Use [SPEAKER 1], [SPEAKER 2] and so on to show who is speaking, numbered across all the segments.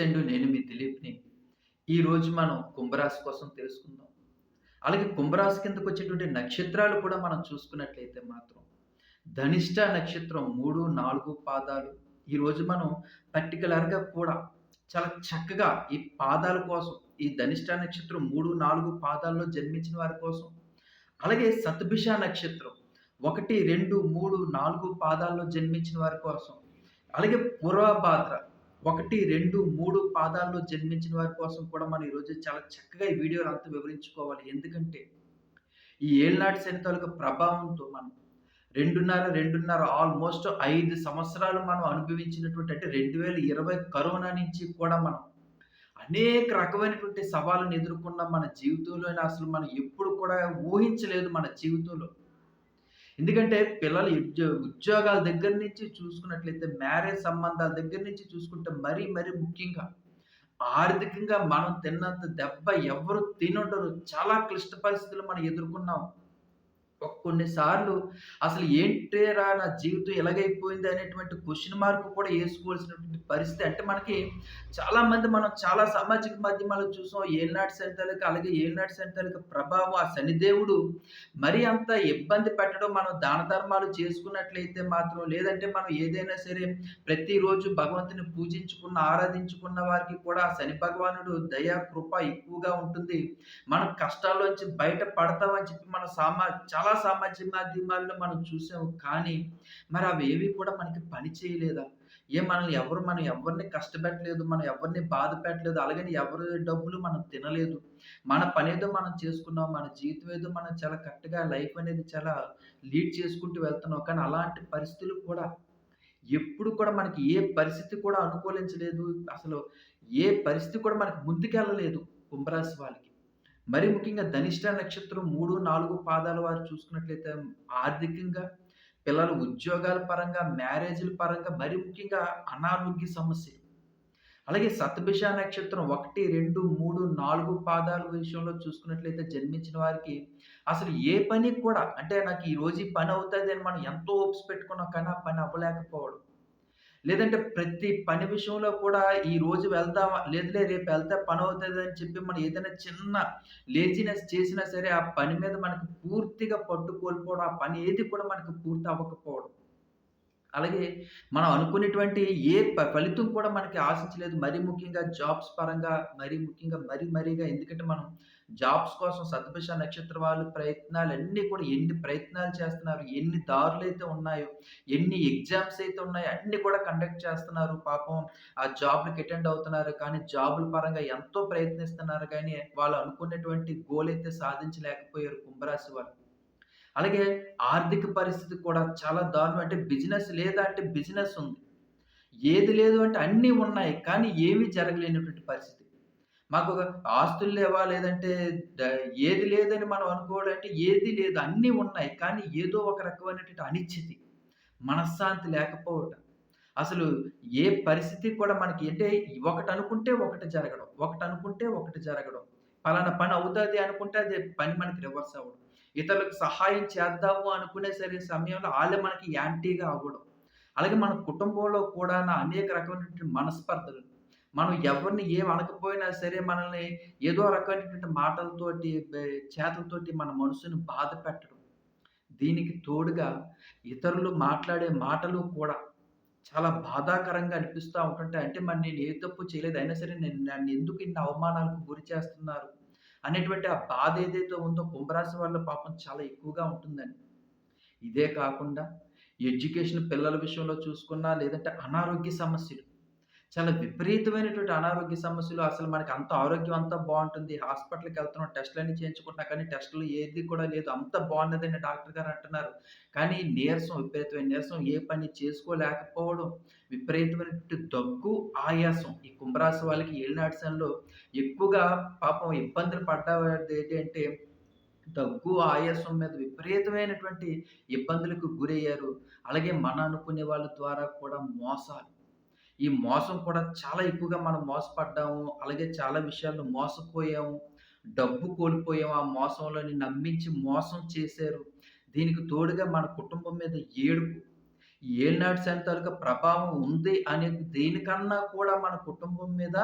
[SPEAKER 1] నమస్తే అండి నేను మీ దిలీప్ని. ఈరోజు మనం కుంభరాశి కోసం తెలుసుకుందాం. అలాగే కుంభరాశి కిందకు వచ్చేటువంటి నక్షత్రాలు కూడా మనం చూసుకున్నట్లయితే మాత్రం ధనిష్ట నక్షత్రం మూడు నాలుగు పాదాలు. ఈరోజు మనం పర్టికులర్గా కూడా చాలా చక్కగా ఈ పాదాల కోసం ఈ ధనిష్ట నక్షత్రం మూడు నాలుగు పాదాల్లో జన్మించిన వారి కోసం అలాగే సతభిష నక్షత్రం ఒకటి రెండు మూడు నాలుగు పాదాల్లో జన్మించిన వారి కోసం అలాగే పూర్వభాద్ర ఒకటి రెండు మూడు పాదాల్లో జన్మించిన వారి కోసం కూడా మనం ఈరోజు చాలా చక్కగా ఈ వీడియోలు అంతా వివరించుకోవాలి. ఎందుకంటే ఈ ఏళ్ళనాటి శని తాలూకా ప్రభావంతో మనం రెండున్నర రెండున్నర ఆల్మోస్ట్ ఐదు సంవత్సరాలు మనం అనుభవించినటువంటి అంటే రెండు వేల ఇరవై కరోనా నుంచి కూడా మనం అనేక రకమైనటువంటి సవాళ్ళను ఎదుర్కొన్న మన జీవితంలో అసలు మనం ఎప్పుడు కూడా ఊహించలేదు మన జీవితంలో. ఎందుకంటే పిల్లలు ఉద్యో ఉద్యోగాల దగ్గర నుంచి చూసుకున్నట్లయితే మ్యారేజ్ సంబంధాల దగ్గర నుంచి చూసుకుంటే మరీ మరీ ముఖ్యంగా ఆర్థికంగా మనం తిన్నంత దెబ్బ ఎవరు తినుండరు చాలా క్లిష్ట పరిస్థితులు మనం ఎదుర్కొన్నాం. కొన్నిసార్లు అసలు ఏంటేరా నా జీవితం ఎలాగైపోయింది అనేటువంటి క్వశ్చన్ మార్క్ కూడా వేసుకోవాల్సినటువంటి పరిస్థితి. అంటే మనకి చాలామంది మనం చాలా సామాజిక మాధ్యమాలు చూసాం ఏనాటి సంతాలకు అలాగే ఏనాటి సంతాలకు ప్రభావం ఆ శనిదేవుడు మరీ అంత ఇబ్బంది పెట్టడం మనం దాన ధర్మాలు చేసుకున్నట్లయితే మాత్రం లేదంటే మనం ఏదైనా సరే ప్రతిరోజు భగవంతుని పూజించుకున్న ఆరాధించుకున్న వారికి కూడా ఆ శని భగవానుడు దయా కృప ఎక్కువగా ఉంటుంది. మనం కష్టాల్లోంచి బయట పడతామని చెప్పి మన సామా చాలా చాలా సామాజిక మాధ్యమాల్లో మనం చూసాము. కానీ మరి అవి ఏవి కూడా మనకి పని చేయలేదా? ఏ మనల్ని ఎవరు మనం ఎవరిని కష్టపెట్టలేదు మనం ఎవరిని బాధ పెట్టలేదు అలాగని ఎవరి డబ్బులు మనం తినలేదు. మన పని ఏదో మనం చేసుకున్నాం మన జీవితం ఏదో మనం చాలా కరెక్ట్గా లైఫ్ అనేది చాలా లీడ్ చేసుకుంటూ వెళ్తున్నాం. కానీ అలాంటి పరిస్థితులు కూడా ఎప్పుడు కూడా మనకి ఏ పరిస్థితి కూడా అనుకూలించలేదు. అసలు ఏ పరిస్థితి కూడా మనకి ముందుకెళ్ళలేదు కుంభరాశి వాళ్ళకి. మరి ముఖ్యంగా ధనిష్ట నక్షత్రం మూడు నాలుగు పాదాల వారు చూసుకున్నట్లయితే ఆర్థికంగా పిల్లల ఉద్యోగాల పరంగా మ్యారేజ్ల పరంగా మరి ముఖ్యంగా అనారోగ్య సమస్య. అలాగే సతభిష నక్షత్రం ఒకటి రెండు మూడు నాలుగు పాదాల విషయంలో చూసుకున్నట్లయితే జన్మించిన వారికి అసలు ఏ పని కూడా అంటే నాకు ఈ రోజు ఈ పని అవుతుంది అని మనం ఎంతో ఓప్స్ పెట్టుకున్నాం కానీ ఆ పని అవ్వలేకపోవడం. లేదంటే ప్రతి పని విషయంలో కూడా ఈ రోజు వెళ్దామా? లేదులే రేపు వెళ్తే పని అవుతుంది అని చెప్పి మనం ఏదైనా చిన్న లేజినెస్ చేసినా సరే ఆ పని మీద మనకి పూర్తిగా పట్టు కోల్పోవడం ఆ పని ఏది కూడా మనకి పూర్తి అవ్వకపోవడం. అలాగే మనం అనుకునేటువంటి ఏ ఫలితం కూడా మనకి ఆశించలేదు. మరీ ముఖ్యంగా జాబ్స్ పరంగా మరీ ముఖ్యంగా మరీ మరీగా. ఎందుకంటే మనం జాబ్స్ కోసం సతభిష నక్షత్ర వాళ్ళు ప్రయత్నాలు అన్నీ కూడా ఎన్ని ప్రయత్నాలు చేస్తున్నారు ఎన్ని దారులు అయితే ఉన్నాయో ఎన్ని ఎగ్జామ్స్ అయితే ఉన్నాయో అన్ని కూడా కండక్ట్ చేస్తున్నారు. పాపం ఆ జాబ్లకు అటెండ్ అవుతున్నారు కానీ జాబుల పరంగా ఎంతో ప్రయత్నిస్తున్నారు కానీ వాళ్ళు అనుకున్నటువంటి గోల్ అయితే సాధించలేకపోయారు కుంభరాశి వాళ్ళు అలాగే ఆర్థిక పరిస్థితి కూడా చాలా దారుణం. అంటే బిజినెస్ లేదా అంటే బిజినెస్ ఉంది. ఏది లేదు అంటే అన్నీ ఉన్నాయి కానీ ఏమీ జరగలేనటువంటి పరిస్థితి. మాకు ఆస్తులు లేవా లేదంటే ఏది లేదని మనం అనుకోవడం అంటే ఏది లేదు అన్నీ ఉన్నాయి. కానీ ఏదో ఒక రకమైనటువంటి అనిశ్చితి మనశ్శాంతి లేకపోవటం. అసలు ఏ పరిస్థితి కూడా మనకి అంటే ఒకటి అనుకుంటే ఒకటి జరగడం ఒకటి అనుకుంటే ఒకటి జరగడం. పలానా పని అవుతుంది అనుకుంటే అది పని మనకి రివర్స్ అవ్వడం. ఇతరులకు సహాయం చేద్దాము అనుకునే సరే సమయంలో వాళ్ళే మనకి యాంటీగా అవ్వడం. అలాగే మన కుటుంబంలో కూడా అనేక రకమైనటువంటి మనస్పర్ధలు మనం ఎవరిని ఏం అనకపోయినా సరే మనల్ని ఏదో రకమైనటువంటి మాటలతోటి చేతలతోటి మన మనసును బాధ పెట్టడం. దీనికి తోడుగా ఇతరులు మాట్లాడే మాటలు కూడా చాలా బాధాకరంగా అనిపిస్తూ ఉంటుంటే అంటే మరి నేను ఏ తప్పు చేయలేదు అయినా సరే నేను నన్ను ఎందుకు ఇన్ని అవమానాలకు గురి చేస్తున్నారు అనేటువంటి ఆ బాధ ఏదైతే ఉందో కుంభరాశి వాళ్ళ పాపం చాలా ఎక్కువగా ఉంటుందండి. ఇదే కాకుండా ఎడ్యుకేషన్ పిల్లల విషయంలో చూసుకున్నా లేదంటే అనారోగ్య సమస్యలు చాలా విపరీతమైనటువంటి అనారోగ్య సమస్యలు. అసలు మనకి అంత ఆరోగ్యం అంతా బాగుంటుంది. హాస్పిటల్కి వెళ్తున్నాం టెస్టులన్నీ చేయించుకుంటున్నా కానీ టెస్టులు ఏది కూడా లేదు. అంత బాగున్నదని డాక్టర్ గారు అంటున్నారు. కానీ నీరసం విపరీతమైన నీరసం ఏ పని చేసుకోలేకపోవడం విపరీతమైనటువంటి దగ్గు ఆయాసం ఈ కుంభరాశి వాళ్ళకి ఏలినాటిసంలో ఎక్కువగా పాపం ఇబ్బందులు పడ్డది ఏంటంటే దగ్గు ఆయాసం మీద విపరీతమైనటువంటి ఇబ్బందులకు గురయ్యారు. అలాగే మన అనుకునే వాళ్ళ ద్వారా కూడా మోసాలు ఈ మోసం కూడా చాలా ఎక్కువగా మనం మోసపడ్డాము. అలాగే చాలా విషయాల్లో మోసపోయాము. డబ్బు కోల్పోయాము. ఆ మోసంలోని నమ్మించి మోసం చేశారు. దీనికి తోడుగా మన కుటుంబం మీద ఏడుపు. ఏలినాటి శని తాలూకా ప్రభావం ఉంది అనే దేనికన్నా కూడా మన కుటుంబం మీద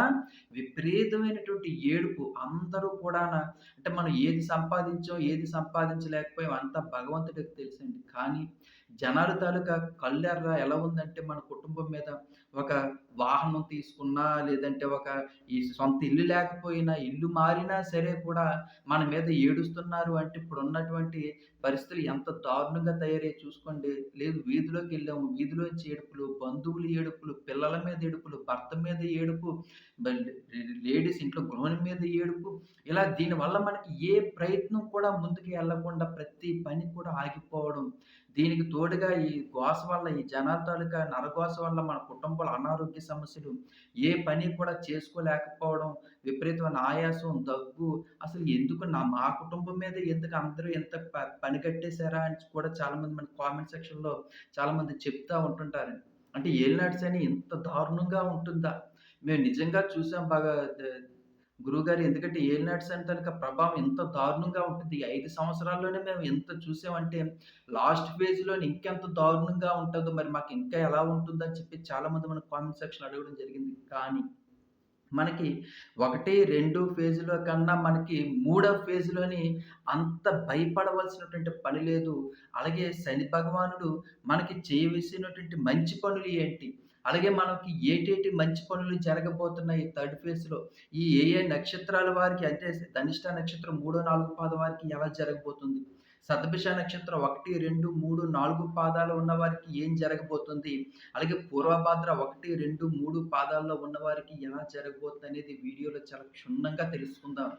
[SPEAKER 1] విపరీతమైనటువంటి ఏడుపు. అందరూ కూడాన అంటే మనం ఏది సంపాదించాం, ఏది సంపాదించలేకపోయాం అంతా భగవంతుడికి తెలుసండి. కానీ జనాల తాలూకా కళ్ళెర్ర ఎలా ఉందంటే మన కుటుంబం మీద ఒక వాహనం తీసుకున్నా, లేదంటే ఒక ఈ సొంత ఇల్లు లేకపోయినా, ఇల్లు మారినా సరే కూడా మన మీద ఏడుస్తున్నారు అంటే ఇప్పుడున్నటువంటి పరిస్థితులు ఎంత దారుణంగా తయారై చూసుకోండి. లేదు వీధిలోకి వెళ్ళాము వీధిలోంచి ఏడుపులు, బంధువుల ఏడుపులు, పిల్లల మీద ఏడుపులు, భర్త మీద ఏడుపు, లేడీస్ ఇంట్లో గృహిణి మీద ఏడుపు. ఇలా దీనివల్ల మనకి ఏ ప్రయత్నం కూడా ముందుకు వెళ్ళకుండా ప్రతి పని కూడా ఆగిపోవడం. దీనికి తోడుగా ఈ గోస వల్ల, ఈ జనాల తాలూకా నరగోస వల్ల మన కుటుంబాల అనారోగ్య సమస్యలు, ఏ పని కూడా చేసుకోలేకపోవడం, విపరీతమైన ఆయాసం, దగ్గు అసలు ఎందుకు నా మా కుటుంబం మీద ఎందుకు అందరూ ఇంత పని కట్టేసారా అని కూడా చాలామంది మనకి కామెంట్ సెక్షన్‌లో చాలామంది చెప్తూ ఉంటుంటారు అంటే ఏలినాటి శని ఇంత దారుణంగా ఉంటుందా? మేము నిజంగా చూసాం బాగా గురువుగారు ఎందుకంటే ఏలినాటి శని తాలూకా ప్రభావం ఎంత దారుణంగా ఉంటుంది. ఐదు సంవత్సరాల్లోనే మేము ఎంత చూసామంటే లాస్ట్ ఫేజ్లో ఇంకెంత దారుణంగా ఉంటుందో మరి మాకు ఇంకా ఎలా ఉంటుందని చెప్పి చాలామంది మన కామెంట్ సెక్షన్ అడగడం జరిగింది. కానీ మనకి 1, 2 ఫేజ్‌లో కన్నా మనకి మూడో ఫేజ్‌లోని అంత భయపడవలసినటువంటి పని లేదు. అలాగే శని భగవానుడు మనకి చేయవలసినటువంటి మంచి పనులు ఏంటి? అలాగే మనకి ఏటేటి మంచి పనులు జరగబోతున్నాయి థర్డ్ ఫేజ్‌లో. ఈ ఏ ఏ నక్షత్రాల వారికి అంటే ధనిష్ట నక్షత్రం 3, 4 పాదం వారికి ఎలా జరగబోతుంది? సతభిష నక్షత్రం 1, 2, 3, 4 పాదాలు ఉన్న వారికి ఏం జరగబోతుంది? అలాగే పూర్వభాద్ర 1, 2, 3 పాదాల్లో ఉన్నవారికి ఎలా జరగబోతుందనేది వీడియోలో చాలా క్షుణ్ణంగా తెలుసుకుందాం.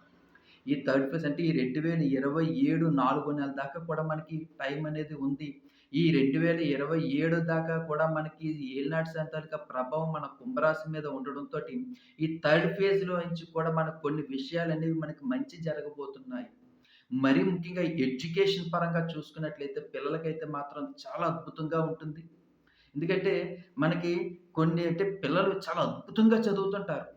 [SPEAKER 1] ఈ థర్డ్ ఫేజ్ అంటే ఈ రెండు వేల ఇరవై ఏడు నాలుగు నెల దాకా కూడా మనకి టైం అనేది ఉంది. ఈ 2027 దాకా కూడా మనకి ఏలినాటి శని ప్రభావం మన కుంభరాశి మీద ఉండడంతో ఈ థర్డ్ ఫేజ్‌లో నుంచి కూడా మనకు కొన్ని విషయాలు అనేవి మనకి మంచి జరగబోతున్నాయి. మరి ముఖ్యంగా ఎడ్యుకేషన్ పరంగా చూసుకున్నట్లయితే పిల్లలకైతే మాత్రం చాలా అద్భుతంగా ఉంటుంది. ఎందుకంటే మనకి కొన్ని అంటే పిల్లలు చాలా అద్భుతంగా చదువుతుంటారు.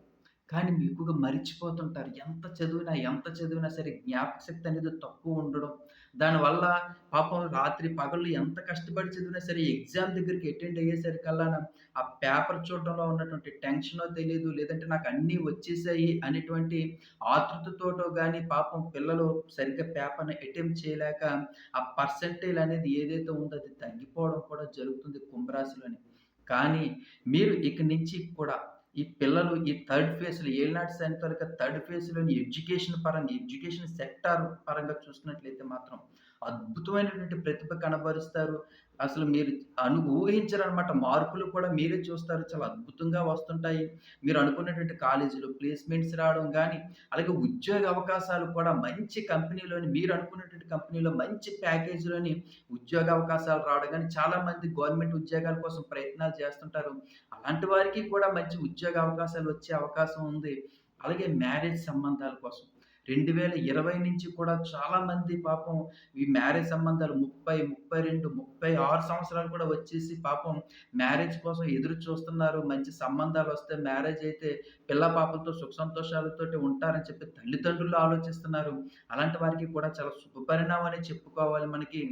[SPEAKER 1] కానీ ఎక్కువగా మరిచిపోతుంటారు. ఎంత చదివినా, ఎంత చదివినా సరే జ్ఞాపకశక్తి అనేది తక్కువ ఉండడం. దానివల్ల పాపం రాత్రి పగళ్ళు ఎంత కష్టపడి చదివినా సరే ఎగ్జామ్ దగ్గరికి అటెండ్ అయ్యేసరికల్లా ఆ పేపర్ చూడడంలో ఉన్నటువంటి టెన్షనో తెలియదు లేదంటే నాకు అన్నీ వచ్చేసాయి అనేటువంటి ఆతృతతోటో కానీ పాపం పిల్లలు సరిగ్గా పేపర్‌ని అటెంప్ట్ చేయలేక ఆ పర్సెంటేజ్ అనేది ఏదైతే ఉందో అది తగ్గిపోవడం కూడా జరుగుతుంది కుంభరాశిలోని. కానీ మీరు ఇక నుంచి కూడా ఈ పిల్లలు ఈ థర్డ్ ఫేజ్‌లో ఏలినాటి శని తాలూకా థర్డ్ ఫేజ్‌లోని ఎడ్యుకేషన్ పరంగా, ఎడ్యుకేషన్ సెక్టార్ పరంగా చూసుకున్నట్లయితే మాత్రం అద్భుతమైనటువంటి ప్రతిభ కనబరుస్తారు. అసలు మీరు అను ఊహించరనమాట. మార్కులు కూడా మీరే చూస్తారు. చాలా అద్భుతంగా వస్తుంటాయి. మీరు అనుకున్నటువంటి కాలేజీలో ప్లేస్‌మెంట్స్ రావడం కానీ అలాగే ఉద్యోగ అవకాశాలు కూడా మంచి కంపెనీలోని మీరు అనుకున్నటువంటి కంపెనీలో మంచి ప్యాకేజ్‌లోని ఉద్యోగ అవకాశాలు రావడం కానీ చాలామంది గవర్నమెంట్ ఉద్యోగాల కోసం ప్రయత్నాలు చేస్తుంటారు. అలాంటి వారికి కూడా మంచి ఉద్యోగ అవకాశాలు వచ్చే అవకాశం ఉంది. అలాగే మ్యారేజ్ సంబంధాల కోసం 2020 నుంచి కూడా చాలామంది పాపం ఈ మ్యారేజ్ సంబంధాలు 30, 32, 36 సంవత్సరాలు కూడా వచ్చేసి పాపం మ్యారేజ్ కోసం ఎదురు చూస్తున్నారు. మంచి సంబంధాలు వస్తే మ్యారేజ్ అయితే పిల్ల పాపలతో సుఖ సంతోషాలతో ఉంటారని చెప్పి తల్లిదండ్రులు ఆలోచిస్తున్నారు. అలాంటి వారికి కూడా చాలా శుభపరిణామమనే చెప్పుకోవాలి మనకి.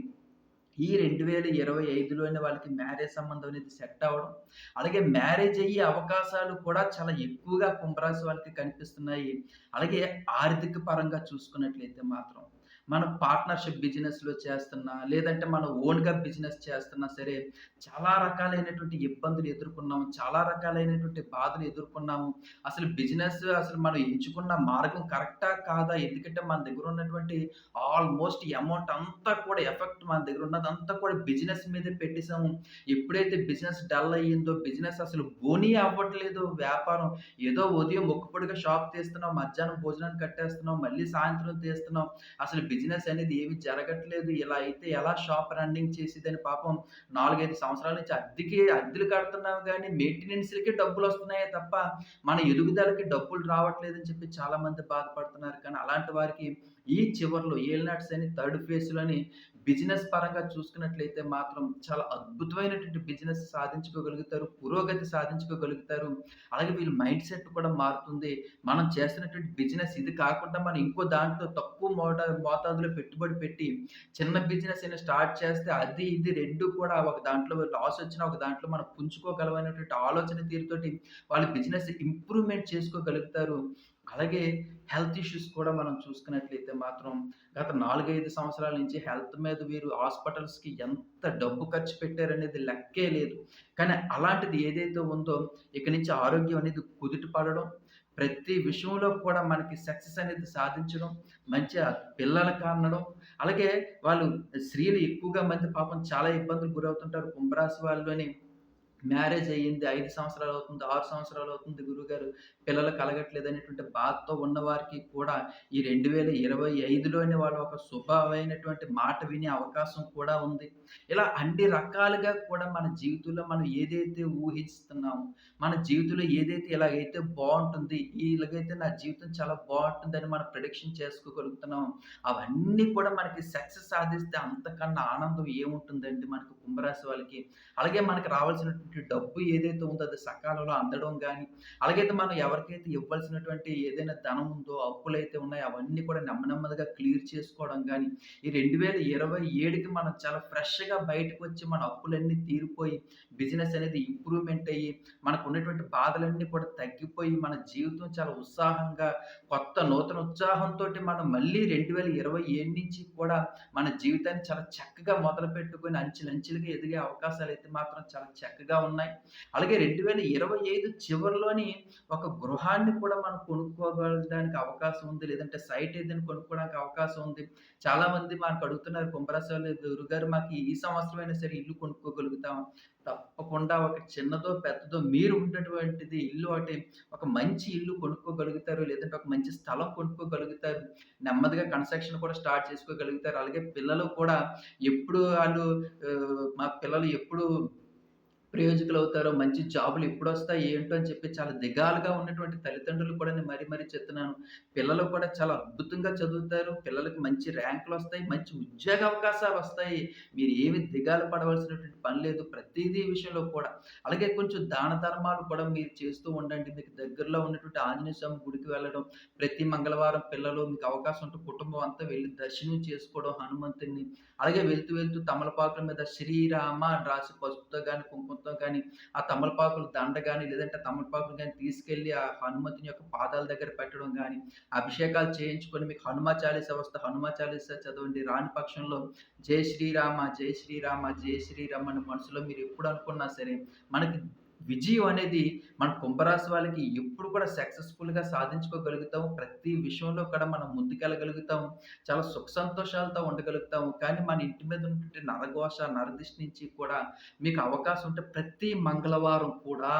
[SPEAKER 1] ఈ 2025లోనే వాళ్ళకి మ్యారేజ్ సంబంధం అనేది సెట్ అవ్వడం. అలాగే మ్యారేజ్ అయ్యే అవకాశాలు కూడా చాలా ఎక్కువగా కుంభరాశి వాళ్ళకి కనిపిస్తున్నాయి. అలాగే ఆర్థిక పరంగా చూసుకున్నట్లయితే మాత్రం మన పార్ట్నర్‌షిప్ బిజినెస్‌లో చేస్తున్నా, లేదంటే మనం ఓన్‌గా బిజినెస్ చేస్తున్నా సరే, చాలా రకాలైనటువంటి ఇబ్బందులు ఎదుర్కొన్నాము. చాలా రకాలైనటువంటి బాధలు ఎదుర్కొన్నాము. అసలు బిజినెస్ అసలు మనం ఎంచుకున్న మార్గం కరెక్టా? కాదా? ఎందుకంటే మన దగ్గర ఉన్నటువంటి ఆల్‌మోస్ట్ అమౌంట్ అంతా కూడా ఎఫెక్ట్ మన దగ్గర ఉన్నదంతా కూడా బిజినెస్ మీదే పెట్టేసాము. ఎప్పుడైతే బిజినెస్ డల్ అయ్యిందో, బిజినెస్ అసలు బోనీ అవ్వట్లేదు వ్యాపారం. ఏదో ఉదయం ఒక్కపొడిగా షాప్ తీస్తున్నాం, మధ్యాహ్నం భోజనానికి కట్టేస్తున్నాం, మళ్ళీ సాయంత్రం తీస్తున్నాం. అసలు బిజినెస్ అనేది ఏమి జరగట్లేదు. ఇలా అయితే ఎలా షాప్ రన్నింగ్ చేసేదని పాపం 4, 5 సంవత్సరాల నుంచి అద్దెకి అద్దెలు కడుతున్నాము గానీ, మెయింటెనెన్స్‌లకే డబ్బులొస్తున్నాయే తప్ప, మన ఎదుగుదలకి డబ్బులు రావట్లేదని చెప్పి చాలామంది బాధపడుతున్నారు. కానీ అలాంటి వారికి ఈ చివర్లో నట్స్ అని థర్డ్ ఫేజ్‌లోని బిజినెస్ పరంగా చూసుకున్నట్లయితే మాత్రం చాలా అద్భుతమైనటువంటి బిజినెస్ సాధించుకోగలుగుతారు. పురోగతి సాధించుకోగలుగుతారు. అలాగే వీళ్ళ మైండ్ సెట్ కూడా మారుతుంది. మనం చేస్తున్నటువంటి బిజినెస్ ఇది కాకుండా మనం ఇంకో దాంట్లో తక్కువ మోతా మోతాదులో పెట్టుబడి పెట్టి చిన్న బిజినెస్ అయినా స్టార్ట్ చేస్తే అది ఇది రెండు కూడా ఒక దాంట్లో లాస్ వచ్చినా ఒక దాంట్లో మనం పుంజుకోగలమైనటువంటి ఆలోచన తీరుతోటి వాళ్ళ బిజినెస్ ఇంప్రూవ్‌మెంట్ చేసుకోగలుగుతారు. అలాగే హెల్త్ ఇష్యూస్ కూడా మనం చూసుకున్నట్లయితే మాత్రం గత 4, 5 సంవత్సరాల నుంచి హెల్త్ మీద వీరు హాస్పిటల్స్‌కి ఎంత డబ్బు ఖర్చు పెట్టారనేది లెక్కే లేదు. కానీ అలాంటిది ఏదైతే ఉందో ఇక నుంచి ఆరోగ్యం అనేది కుదుట పడడం, ప్రతి విషయంలో కూడా మనకి సక్సెస్ అనేది సాధించడం, మంచిగా పిల్లలు కానడం అలాగే వాళ్ళు స్త్రీలు ఎక్కువగా మంది పాపం చాలా ఇబ్బందులకు గురవుతుంటారు. కుంభరాశి వాళ్ళలోని మ్యారేజ్ అయ్యింది. ఐదు సంవత్సరాలు అవుతుంది, ఆరు సంవత్సరాలు అవుతుంది గురువుగారు పిల్లలు కలగట్లేదు అనేటువంటి బాధతో ఉన్నవారికి కూడా ఈ 2025లోనే వాళ్ళు ఒక శుభమైనటువంటి మాట వినే అవకాశం కూడా ఉంది. ఇలా అన్ని రకాలుగా కూడా మన జీవితంలో మనం ఏదైతే ఊహిస్తున్నామో, మన జీవితంలో ఏదైతే ఇలాగైతే బాగుంటుంది ఇలాగైతే నా జీవితం చాలా బాగుంటుందని మనం ప్రొడిక్షన్ చేసుకోగలుగుతున్నాం అవన్నీ కూడా మనకి సక్సెస్ సాధిస్తే అంతకన్నా ఆనందం ఏముంటుందండి మనకు కుంభరాశి వాళ్ళకి. అలాగే మనకి రావాల్సినటువంటి డబ్బు ఏదైతే ఉందో అది సకాలంలో అందడం కానీ అలాగైతే మనం ఎవరికైతే ఇవ్వాల్సినటువంటి ఏదైనా ధనం ఉందో, అప్పులైతే ఉన్నాయో అవన్నీ కూడా నెమ్మ నెమ్మదిగా క్లియర్ చేసుకోవడం కానీ ఈ 2027కి మనం చాలా ఫ్రెష్‌గా బయటకు వచ్చి మన అప్పులన్నీ తీరిపోయి, బిజినెస్ అనేది ఇంప్రూవ్‌మెంట్ అయ్యి, మనకు ఉన్నటువంటి బాధలన్నీ కూడా తగ్గిపోయి, మన జీవితం చాలా ఉత్సాహంగా, కొత్త నూతన ఉత్సాహంతో మనం మళ్ళీ 2027 నుంచి కూడా మన జీవితాన్ని చాలా చక్కగా మొదలుపెట్టుకొని అంచెలంచెలుగా ఎదిగే అయితే మాత్రం చాలా చక్కగా ఉన్నాయి. అలాగే 2025 చివరిలోని ఒక గృహాన్ని కూడా మనం కొనుక్కోగలడానికి అవకాశం ఉంది. లేదంటే సైట్ ఏదైనా కొనుక్కోవడానికి అవకాశం ఉంది. చాలామంది మనకు అడుగుతున్నారు కుంభరాశి గురుగారు మాకు ఈ సంవత్సరమైనా సరే ఇల్లు కొనుక్కోగలుగుతాం తప్పకుండా ఒక చిన్నదో, పెద్దదో మీరు ఉన్నటువంటిది ఇల్లు ఒకటి ఒక మంచి ఇల్లు కొనుక్కోగలుగుతారు. లేదంటే ఒక మంచి స్థలం కొనుక్కోగలుగుతారు. నెమ్మదిగా కన్‌స్ట్రక్షన్ కూడా స్టార్ట్ చేసుకోగలుగుతారు. అలాగే పిల్లలు కూడా ఎప్పుడు వాళ్ళు మా పిల్లలు ఎప్పుడు ప్రయోజకులు అవుతారో మంచి జాబులు ఎప్పుడొస్తాయి ఏంటో అని చెప్పి చాలా దిగాలుగా ఉన్నటువంటి తల్లిదండ్రులు కూడా నేను మరీ మరీ చెప్తున్నాను. పిల్లలు కూడా చాలా అద్భుతంగా చదువుతారు. పిల్లలకు మంచి ర్యాంకులు వస్తాయి మంచి ఉద్యోగ అవకాశాలు వస్తాయి మీరు ఏమి దిగాలు పడవలసినటువంటి పని లేదు. ప్రతిదీ విషయంలో కూడా. అలాగే కొంచెం దాన ధర్మాలు కూడా మీరు చేస్తూ ఉండండి. మీకు దగ్గరలో ఉన్నటువంటి ఆంజనేయ స్వామి గుడికి వెళ్ళడం, ప్రతి మంగళవారం పిల్లలు మీకు అవకాశం ఉంటే కుటుంబం అంతా వెళ్ళి దర్శనం చేసుకోవడం హనుమంతుడిని. అలాగే వెళ్తూ వెళ్తూ తమలపాకుల మీద శ్రీరామ అని రాసి పసుపుతో కానీ కుంకుమతో గాని, ఆ తమలపాకులు దండ కానీ లేదంటే తమలపాకులు కానీ తీసుకెళ్ళి ఆ హనుమంతుని యొక్క పాదాల దగ్గర పెట్టడం కానీ అభిషేకాలు చేయించుకొని మీకు హనుమ చాలీసా వస్తే హనుమ చాలీసా చదవండి. రాని పక్షంలో జై శ్రీరామ, జై శ్రీరామ, జై శ్రీరామ అని మనసులో మీరు ఎప్పుడు అనుకున్నా సరే, మనకి విజయం అనేది మన కుంభరాశి వాళ్ళకి ఎప్పుడు కూడా సక్సెస్‌ఫుల్‌గా సాధించుకోగలుగుతాం. ప్రతి విషయంలో కూడా మనం ముందుకెళ్ళగలుగుతాం. చాలా సుఖ సంతోషాలతో ఉండగలుగుతాము. కానీ మన ఇంటి మీద ఉన్నటువంటి నరఘోష, నరదిష్టి నుంచి కూడా మీకు అవకాశం ఉంటే ప్రతి మంగళవారం కూడా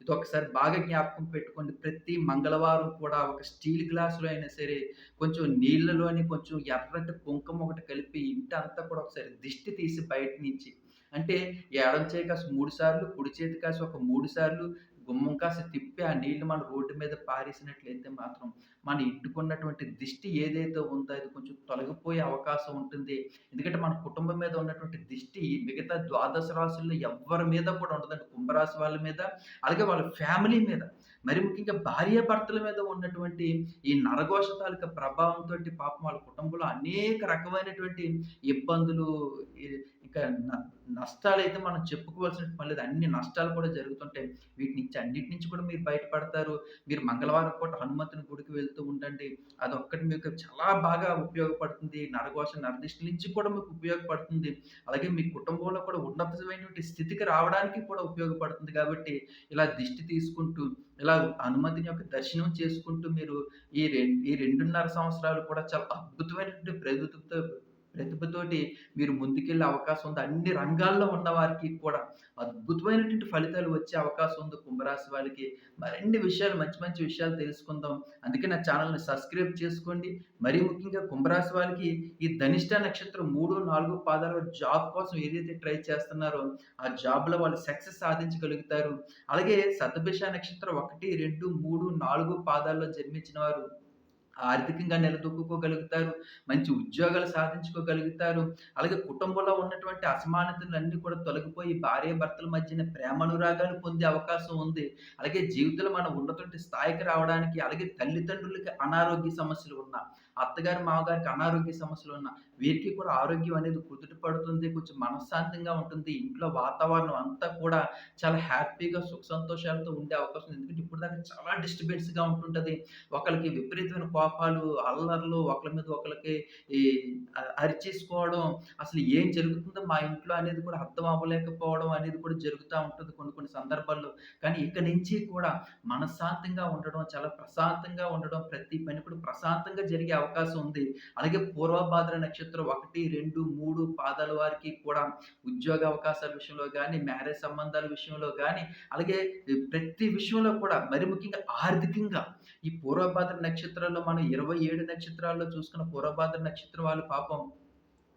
[SPEAKER 1] ఇది ఒకసారి బాగా జ్ఞాపకం పెట్టుకోండి. ప్రతి మంగళవారం కూడా ఒక స్టీల్ గ్లాసులో అయినా సరే కొంచెం నీళ్ళలోని కొంచెం ఎర్రటి కుంకుమ ఒకటి కలిపి ఇంటి అంతా కూడా ఒకసారి దిష్టి తీసి బయట నుంచి అంటే ఎడం చేయి కాసి మూడు సార్లు, కుడి చేతి కాసి ఒక మూడు సార్లు గుమ్మం కాసి తిప్పి ఆ నీళ్ళు మన రోడ్డు మీద పారేసినట్లయితే మాత్రం మన ఇంటికున్నటువంటి దిష్టి ఏదైతే ఉందో అది కొంచెం తొలగిపోయే అవకాశం ఉంటుంది. ఎందుకంటే మన కుటుంబం మీద ఉన్నటువంటి దిష్టి మిగతా ద్వాదశ రాశుల్లో ఎవ్వరి మీద కూడా ఉండదండి. కుంభరాశి వాళ్ళ మీద, అలాగే వాళ్ళ ఫ్యామిలీ మీద. మరి ముఖ్యంగా భార్యాభర్తల మీద ఉన్నటువంటి ఈ నరఘోష తాలూకా ప్రభావంతోటి పాపం వాళ్ళ కుటుంబంలో అనేక రకమైనటువంటి ఇబ్బందులు ఇంకా ఇక అయితే మనం చెప్పుకోవాల్సిన పని లేదు. అన్ని నష్టాలు కూడా జరుగుతుంటాయి. వీటి నుంచి అన్నిటి నుంచి కూడా మీరు బయటపడతారు. మీరు మంగళవారం పూట హనుమంతుని గుడికి వెళ్తూ ఉండండి. అదొక్కటి మీకు చాలా బాగా ఉపయోగపడుతుంది. నరఘోష, నరదిష్టి నుంచి కూడా మీకు ఉపయోగపడుతుంది. అలాగే మీ కుటుంబంలో కూడా ఉన్నతమైనటువంటి స్థితికి రావడానికి కూడా ఉపయోగపడుతుంది కాబట్టి, ఇలా దిష్టి తీసుకుంటూ, ఇలా హనుమంతుని యొక్క దర్శనం చేసుకుంటూ మీరు ఈ రెండు ఈ 2.5 సంవత్సరాలు కూడా చాలా అద్భుతమైనటువంటి ప్రగతితో ప్రతిభతోటి మీరు ముందుకెళ్ళే అవకాశం ఉంది. అన్ని రంగాల్లో ఉన్నవారికి కూడా అద్భుతమైనటువంటి ఫలితాలు వచ్చే అవకాశం ఉంది కుంభరాశి వాళ్ళకి. మరిన్ని విషయాలు మంచి మంచి విషయాలు తెలుసుకుందాం. అందుకే నా ఛానల్ని సబ్స్క్రైబ్ చేసుకోండి. మరీ ముఖ్యంగా కుంభరాశి వాళ్ళకి ఈ ధనిష్ట నక్షత్రం 3, 4 పాదాల జాబ్ కోసం ఏదైతే ట్రై చేస్తున్నారో, ఆ జాబ్‌లో వాళ్ళు సక్సెస్ సాధించగలుగుతారు. అలాగే సతభిష నక్షత్రం 1, 2, 3, 4 పాదాల్లో జన్మించిన వారు ఆర్థికంగా నిలదొక్కుకోగలుగుతారు. మంచి ఉద్యోగాలు సాధించుకోగలుగుతారు. అలాగే కుటుంబంలో ఉన్నటువంటి అసమానతలన్నీ కూడా తొలగిపోయి భార్యాభర్తల మధ్యన ప్రేమానురాగాలు పొందే అవకాశం ఉంది. అలాగే జీవితంలో మనం ఉన్నటువంటి స్థాయికి రావడానికి అలాగే తల్లిదండ్రులకి అనారోగ్య సమస్యలు ఉన్నా, అత్తగారు, మామగారికి అనారోగ్య సమస్యలు ఉన్నా, వీరికి కూడా ఆరోగ్యం అనేది కుదుట పడుతుంది. కొంచెం మనశ్శాంతంగా ఉంటుంది. ఇంట్లో వాతావరణం అంతా కూడా చాలా హ్యాపీగా, సుఖ సంతోషాలతో ఉండే అవకాశం ఎందుకంటే ఇప్పుడు దాకా చాలా డిస్టర్బెన్స్‌గా ఉంటుంటుంది ఒకరికి విపరీతమైన కోపాలు, అల్లర్లు, ఒకళ్ళ మీద ఒకరికి ఈ అరిచేసుకోవడం, అసలు ఏం జరుగుతుందో మా ఇంట్లో అనేది కూడా అర్థం అవ్వలేకపోవడం అనేది కూడా జరుగుతూ ఉంటుంది కొన్ని కొన్ని సందర్భాల్లో. కానీ ఇక నుంచి కూడా మనశ్శాంతంగా ఉండడం, చాలా ప్రశాంతంగా ఉండడం, ప్రతి పని కూడా ప్రశాంతంగా జరిగే అవకాశం ఉంది. అలాగే పూర్వభాద్ర నక్షత్రం 1, 2, 3 పాదాల వారికి కూడా ఉద్యోగ అవకాశాల విషయంలో కానీ మ్యారేజ్ సంబంధాల విషయంలో కానీ అలాగే ప్రతి విషయంలో కూడా మరి ముఖ్యంగా ఆర్థికంగా ఈ పూర్వభాద్ర నక్షత్రాల్లో మనం 27 నక్షత్రాల్లో చూసుకున్న పూర్వభాద్ర నక్షత్రం వాళ్ళు పాపం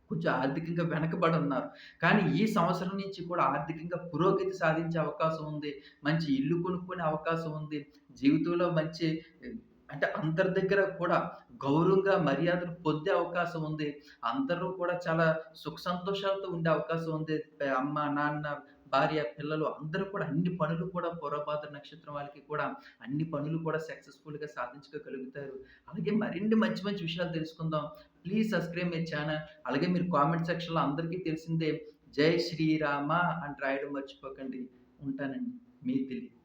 [SPEAKER 1] కొంచెం ఆర్థికంగా వెనకబడి ఉన్నారు. కానీ ఈ సంవత్సరం నుంచి కూడా ఆర్థికంగా పురోగతి సాధించే అవకాశం ఉంది. మంచి ఇల్లు కొనుక్కునే అవకాశం ఉంది. జీవితంలో మంచి అంటే అందరి దగ్గర కూడా గౌరవంగా మర్యాదలు పొందే అవకాశం ఉంది. అందరూ కూడా చాలా సుఖ సంతోషాలతో ఉండే అవకాశం ఉంది. అమ్మ, నాన్న, భార్య, పిల్లలు అందరూ కూడా అన్ని పనులు కూడా పూర్వభాద్ర నక్షత్రం వాళ్ళకి కూడా అన్ని పనులు కూడా సక్సెస్‌ఫుల్‌గా సాధించగలుగుతారు అలాగే మరిన్ని మంచి మంచి విషయాలు తెలుసుకుందాం. Please subscribe my channel. అలాగే మీరు కామెంట్ సెక్షన్‌లో అందరికీ తెలిసిందే జై శ్రీరామ అని రాయడం మర్చిపోకండి. ఉంటానండి. మీ తెలియదు